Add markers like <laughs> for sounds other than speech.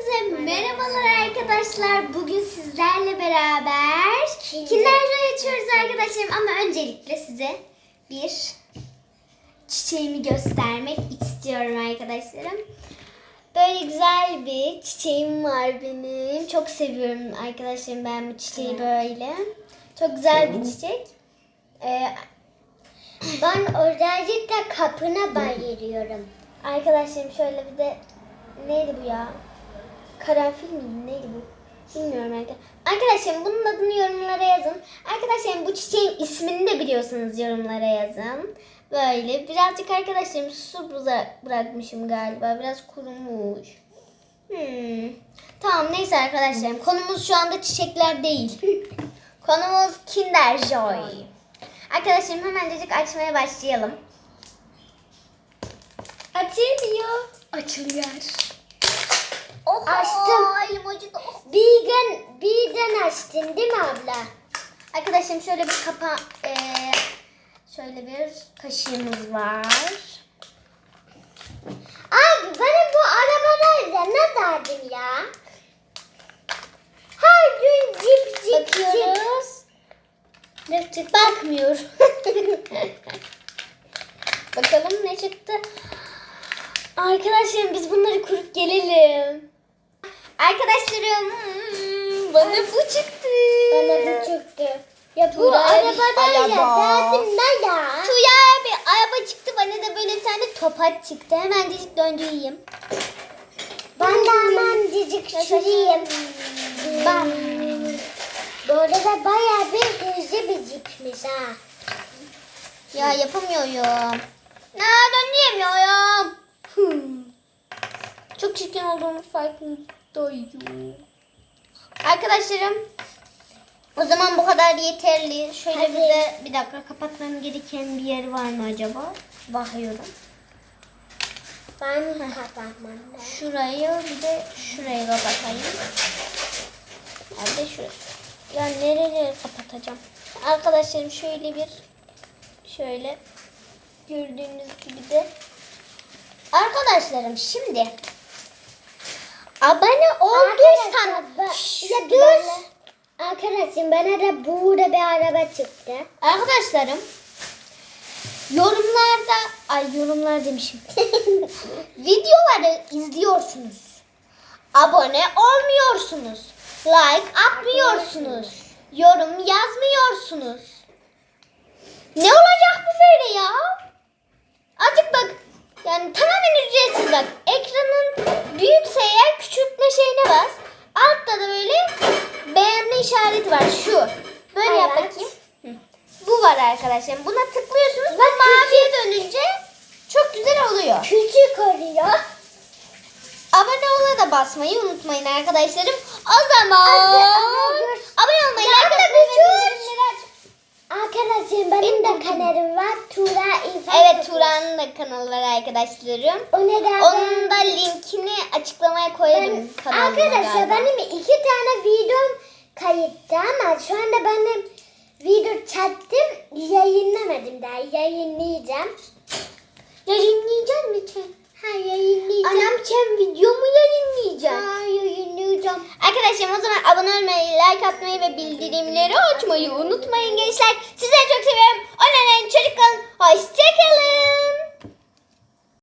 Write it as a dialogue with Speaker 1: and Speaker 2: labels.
Speaker 1: Hepinize merhabalar arkadaşlar. Bugün sizlerle beraber Kinder Joy açıyoruz arkadaşlarım. Ama öncelikle size bir çiçeğimi göstermek istiyorum arkadaşlarım. Böyle güzel bir çiçeğim var benim. Çok seviyorum arkadaşlarım ben bu çiçeği böyle. Çok güzel bir çiçek. Ee,
Speaker 2: Ben özellikle kapına bayılıyorum.
Speaker 1: Arkadaşlarım şöyle bir de neydi bu ya? Karanfil miydi? Neydi bu? Bilmiyorum arkadaşlar. Arkadaşlarım bunun adını yorumlara yazın. Arkadaşlarım bu çiçeğin ismini de biliyorsanız yorumlara yazın. Böyle birazcık arkadaşlarım su bıra- bırakmışım galiba. Biraz kurumuş. Hmm. Tamam neyse arkadaşlarım. Konumuz şu anda çiçekler değil. <laughs> Konumuz Kinder Joy. Arkadaşlarım hemencecik açmaya başlayalım. Açılmıyor. Açılıyor. Oh,
Speaker 2: Açtım.
Speaker 1: Elim acıdı.
Speaker 2: Birden, birden açtın değil mi abla?
Speaker 1: Arkadaşlarım şöyle bir kapa eee, şöyle bir kaşığımız var.
Speaker 2: Abi benim bu arabalarla ne derdim ya? Her gün cip cip cip.
Speaker 1: Bakıyoruz. Ne çıktı? Bakmıyor. <laughs> Bakalım ne çıktı. Arkadaşlarım biz bunları kurup. Arkadaşlarım hmm, bana bu çıktı.
Speaker 2: Bana bu çıktı. Ya bu arabalarla
Speaker 1: araba.
Speaker 2: derdim ne ya?
Speaker 1: Tuya bir araba çıktı bana da böyle bir tane topaç çıktı. Hemen dizip döndüreyim.
Speaker 2: Ben de hemen cicik süreyim.
Speaker 1: Bam.
Speaker 2: Böyle de bayağı bir hızlı bir cipmiş ha.
Speaker 1: Ya yapamıyorum. Ne dönüyemiyorum. Hmm. Çok çirkin olduğumu farkındayım. Arkadaşlarım o zaman bu kadar yeterli. Şöyle
Speaker 2: Hadi.
Speaker 1: bir de bir dakika kapatmam gereken bir yer var mı acaba? Bakıyorum.
Speaker 2: Ben kapatmam.
Speaker 1: Şurayı bir de şurayı kapatayım. Nerede şurası? Ya nereleri kapatacağım? Arkadaşlarım şöyle bir şöyle gördüğünüz gibi de Arkadaşlarım şimdi abone olduysan
Speaker 2: ya
Speaker 1: böyle.
Speaker 2: Arkadaşım bana da burada bir araba çıktı.
Speaker 1: Arkadaşlarım yorumlarda ay yorumlar demişim. <laughs> Videoları izliyorsunuz. Abone olmuyorsunuz. Like atmıyorsunuz. Yorum yazmıyorsunuz. Ne olacak bu böyle ya? Azıcık bak. Yani tamamen ücretsiz bak. Ekranın işareti var. Şu. Böyle yap
Speaker 2: Evet.
Speaker 1: bakayım. Hı. Bu var arkadaşlar. Buna tıklıyorsunuz. Bu maviye dönünce çok güzel oluyor.
Speaker 2: Küçük oluyor.
Speaker 1: Abone ola da basmayı unutmayın arkadaşlarım. O zaman abone olmayı, like atmayı ve
Speaker 2: benim de kanalım var. Tura İlhan.
Speaker 1: Evet Turan'ın da kanalı var arkadaşlarım.
Speaker 2: O neden
Speaker 1: Onun da linkini açıklamaya koyarım
Speaker 2: ben, Arkadaşlar
Speaker 1: galiba.
Speaker 2: benim iki tane videom kayıttı ama şu anda benim video çektim yayınlamadım daha yayınlayacağım.
Speaker 1: Yayınlayacak mısın?
Speaker 2: Ha yayınlayacağım.
Speaker 1: Anam sen video mu yayınlayacaksın?
Speaker 2: Ha yayınlayacağım.
Speaker 1: Arkadaşlarım o zaman abone olmayı, like atmayı ve bildirimleri açmayı unutmayın gençler. Sizleri çok seviyorum. Oynayın çocuk kalın. Hoşçakalın.